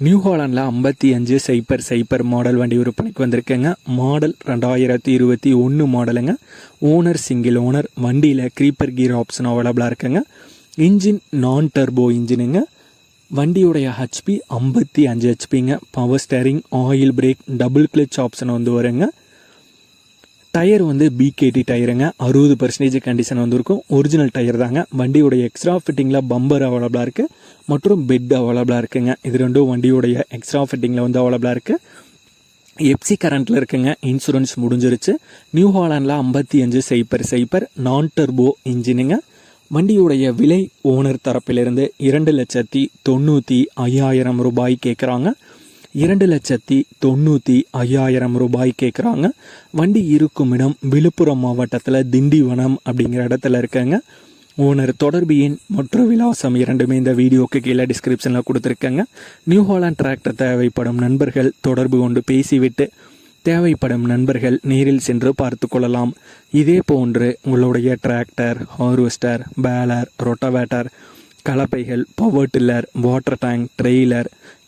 New ஹாலண்டில் ஐம்பத்தி அஞ்சு cipher cipher model வண்டி விற்பனைக்கு வந்திருக்குங்க. மாடல் ரெண்டாயிரத்தி இருபத்தி ஒன்று மாடலுங்க ஓனர் சிங்கிள் ஓனர் வண்டியில் க்ரீப்பர் கீர் ஆப்ஷன் அவைலபிளாக இருக்குங்க. இன்ஜின் நான் டர்போ இன்ஜினுங்க வண்டியுடைய ஹெச்பி ஐம்பத்தி அஞ்சு ஹெச்பிங்க power steering oil brake double clutch option வந்து வருங்க. டயர் வந்து பிகேடி டயருங்க. அறுபது பர்சன்டேஜ் கண்டிஷன் வந்திருக்கும். ஒரிஜினல் டயர் தாங்க. வண்டியோடைய எக்ஸ்ட்ரா ஃபிட்டிங்கில் பம்பர் அவைலபிளாக இருக்குது மற்றும் பெட் அவைலபிளாக இருக்குங்க. இது ரெண்டும் வண்டியோடைய எக்ஸ்ட்ரா ஃபிட்டிங்கில் வந்து அவைலபிளாக இருக்குது எப்சி கரண்ட்டில் இருக்குங்க. இன்சூரன்ஸ் முடிஞ்சிருச்சு. நியூ ஹாலாண்டில் ஐம்பத்தி அஞ்சு சைப்பர் சைப்பர் நான் டர்போ இன்ஜினுங்க வண்டியுடைய விலை ஓனர் தரப்பிலிருந்து இரண்டு லட்சத்தி தொண்ணூற்றி ஐயாயிரம் ரூபாய் கேட்குறாங்க இரண்டு லட்சத்தி தொண்ணூற்றி ஐயாயிரம் ரூபாய் கேட்குறாங்க வண்டி இருக்கும் இடம் விழுப்புரம் மாவட்டத்தில் திண்டிவனம் அப்படிங்கிற இடத்துல இருக்கங்க. ஓனர் தொடர்பு எண் மற்றும் விலாசம் இரண்டுமே இந்த வீடியோக்கு கீழே டிஸ்கிரிப்ஷனில் கொடுத்துருக்கேங்க. நியூ ஹாலாண்ட் டிராக்டர் தேவைப்படும் நண்பர்கள் தொடர்பு கொண்டு பேசிவிட்டு தேவைப்படும் நண்பர்கள் நேரில் சென்று பார்த்து கொள்ளலாம். இதே போன்று உங்களுடைய tractor harvester baler rotavator கலப்பைகள் power tiller water tank trailer